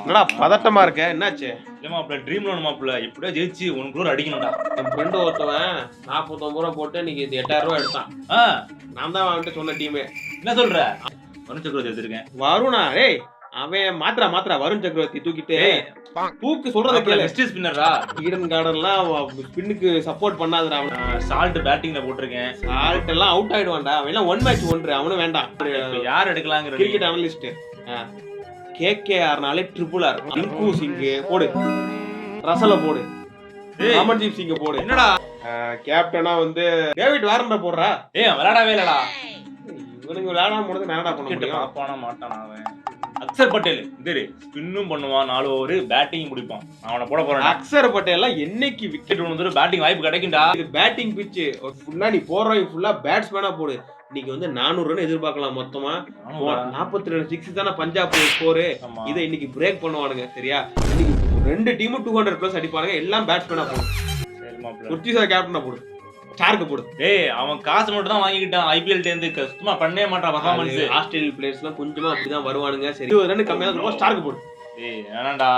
என்னடா பதட்டமா இருக்க? என்னாச்சு? இல்ல மாப்பிள்ள ட்ரீம் லோன் மாப்பிள்ள எப்படியோ ஜெயிச்சு ஒன் க்ரோர் அடிக்கணும்டா. என் ஃப்ரெண்டு ஒருத்தவன் நாற்பத்தொம்பது ரூபா போட்டு இன்னைக்கு இது எட்டாயிரம் ரூபா எடுத்தான். நான் தான் அவன்கிட்ட சொன்ன டீமே என்ன சொல்ற? வருண் சக்கரவர்த்தி எடுத்திருக்கேன் வருணா டேய் அவன் மாத்திரா மாத்திரா வருண் சக்கரவர்த்தி தூக்கிட்டு தூக்கு சொல்றத கேளு. வெஸ்ட் ஸ்பின்னரா ஈடன் கார்டன்லாம் பின்னுக்கு சப்போர்ட் பண்ணாதடா அவன். சால்ட் பேட்டிங்ல போட்டிருக்கேன். ஆல்ட் எல்லாம் அவுட் ஆயிடுவான்டா. அவன் எல்லாம் ஒன் மேட்ச் ஒன்று அவனும் வேண்டாம். யார் எடுக்கலாங்கிற கிரிக்கெட் அனலிஸ்ட் கேகேஆர்னாலே ட்ரிபிள் ஆர் ரிங்கு சிங் போடு. ரசல போடு. ஏய். அமர்தீப் சிங்க போடு. என்னடா? கேப்டனா வந்து டேவிட் வாரண்ட போடுறா. ஏய் அவன் விளையாடவே இல்லடா. இவனுங்க விளையாடாம போனது என்னடா பண்ண முடியும்? மாட்டானா அவன்? அக்சர் பட்டேல். சரி ஸ்பின்னும் பண்ணுவான் நாலு ஓவர் பேட்டிங் முடிப்பான் அவனை போட போறான் அக்சர் பட்டேல் என்னைக்கு விக்கெட் ஒன்று பேட்டிங் வாய்ப்பு கிடைக்கும்டா. இது பேட்டிங் பிச் ஃபுல்லா நீ போடுறவங்க ஃபுல்லா பேட்ஸ்மேனா போடு. இன்னைக்கு வந்து நானூறு ரன் எதிர்பார்க்கலாம் மொத்தமா. நாற்பத்தி ரெண்டு சிக்ஸ் தானே பஞ்சாப் ஸ்கோரு. இதை இன்னைக்கு பிரேக் பண்ணுவானுங்க சரியா? இன்னைக்கு ரெண்டு டீமும் டூ ஹண்ட்ரட் பிளஸ் அடிப்பானுங்க. எல்லாம் பேட்ஸ்மேனா போடு. சரி மாப்பிள்ள. குர்த்திசா கேப்டனா போடு. ஸ்டார்க்கு போடு டேய் அவன் காசு மட்டும் தான் வாங்கிக்கிட்டான் ஐபிஎல் டேந்து சும்மா பண்ணவே மாட்டான் பர்ஃபார்மன்ஸ் ஆஸ்திரேலியன் பிளேயர்ஸ்லாம் கொஞ்சமா அப்படிதான் வருவானுங்க. சரி. இருபது ரன் கம்மியா இருக்கும். ஸ்டார்க்கு போடு டேய் வேணாம்டா.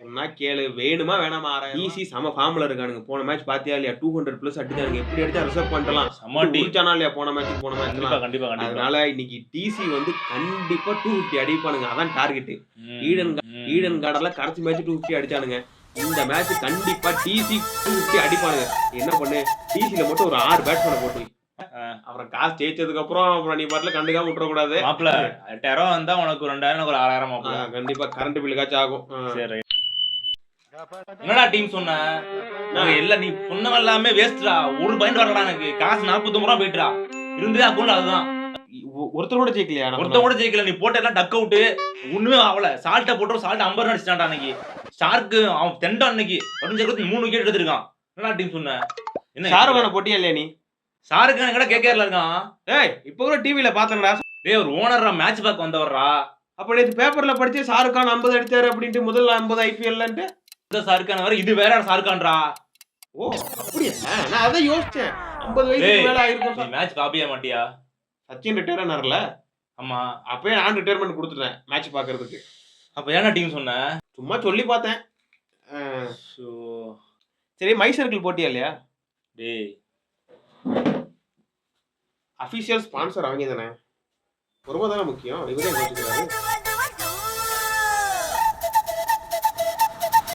சொன்னா கேளு வேணுமா வேணாமா ஈஸி சம ஃபார்ம்ல இருக்கானுங்க. போன மேட்ச் பாத்தியா இல்லையா? டூ ஹண்ட்ரட் பிளஸ் அடிச்சானுங்க எப்படி அடிச்சா ரிசர்வ் பண்ணலாம் முடிச்சானா இல்லையா போன மேட்ச் போன மேட்ச் கண்டிப்பா கண்டிப்பா அதனால இன்னைக்கு டிசி வந்து கண்டிப்பா டூ ஃபிஃப்டி அடிப்பானுங்க. அதான் டார்கெட் ஈடன். ஈடன் கார்டர்ல கடைசி மேட்ச் டூ ஃபிஃப்டி அடிச்சானுங்க. இந்த மேட்ச் கண்டிப்பா டிசி டூ ஃபிஃப்டி அடிப்பானுங்க. என்ன பண்ணு? டிசில மட்டும் ஒரு ஆறு பேட்ஸ்மேனை போட்டு. அப்புறம் காசு ஜெயிச்சதுக்கு அப்புறம் அப்புறம் நீ பாட்டுல கண்டுக்காம விட்டுற கூடாது மாப்பிள எட்டாயிரம் வந்தா உனக்கு ரெண்டாயிரம் ஒரு ஆறாயிரம் மாப்பிள கண்டிப்பா கரண்ட் பில்லுக்காச்சும் ஆகும். ஆ. சரி. என்னடா டீம் சொன்ன? எல்லாம் நீ சொன்னவன் எல்லாமே வேஸ்ட்டா ஒரு பாயிண்ட் வரலடா எனக்கு. காசு நாற்பத்தொம்பது ரூபா போயிட்டுடா. இருந்தே அக்கௌண்ட் அதுதான். ஒருத்தர் கூட ஜெயிக்கலையா? நம்ம? ஒருத்தன் கூட ஜெயிக்கல. நீ போட்ட எல்லாம் டக் அவுட் ஒண்ணுமே ஆகல. சால்ட்டை போட்டோம் சால்ட் ஐம்பது ரன் அடிச்சிட்டான்டா அன்னைக்கு. ஷார்க்கு அவன் தெண்டான் அன்னைக்கு. வருண் சக்கரவர்த்தி மூணு விக்கெட் எடுத்திருக்கான். என்னடா டீம் சொன்ன? என்ன ஷாருக்கான போட்டியா இல்லையா நீ? ஷாருக்கான கூட கேகேஆர்ல இருக்கான்? ஏய் இப்போ கூட டிவில பாத்தனடா டேய் ஒரு ஓனர்ரா மேட்ச் பார்க்க வந்தவர்ரா? அப்ப நேத்து பேப்பர்ல படிச்சு ஷாருக் கான் 50 அடிச்சாரு அப்படின்ட்டு முதல்ல 50 ஐபிஎல்லன்ட்டு இந்த ஷாருக்கான வர இது வேற ஷாருக்கான்டா ஓ அப்படியா? நான் அதான் யோசிச்சேன். 50 வயசுக்கு மேல நீ ஆயிருக்கும் மேட்ச் காப்பியா மாட்டியா? சச்சின் ரிட்டையர் ஆனார்ல ஆமா. அப்பயே நான் ரிட்டையர்மெண்ட் கொடுத்துட்டேன் மேட்ச் பாக்குறதுக்கு அப்ப ஏன்னா டீம் சொன்ன? சும்மா சொல்லி பார்த்தேன். ஆ, சரி மை சர்க்கிள் போட்டியா இல்லையா? டேய். அபிஷியல் ஸ்பான்சர் அவங்க தானே பொறுமை தானே முக்கியம்? இவரே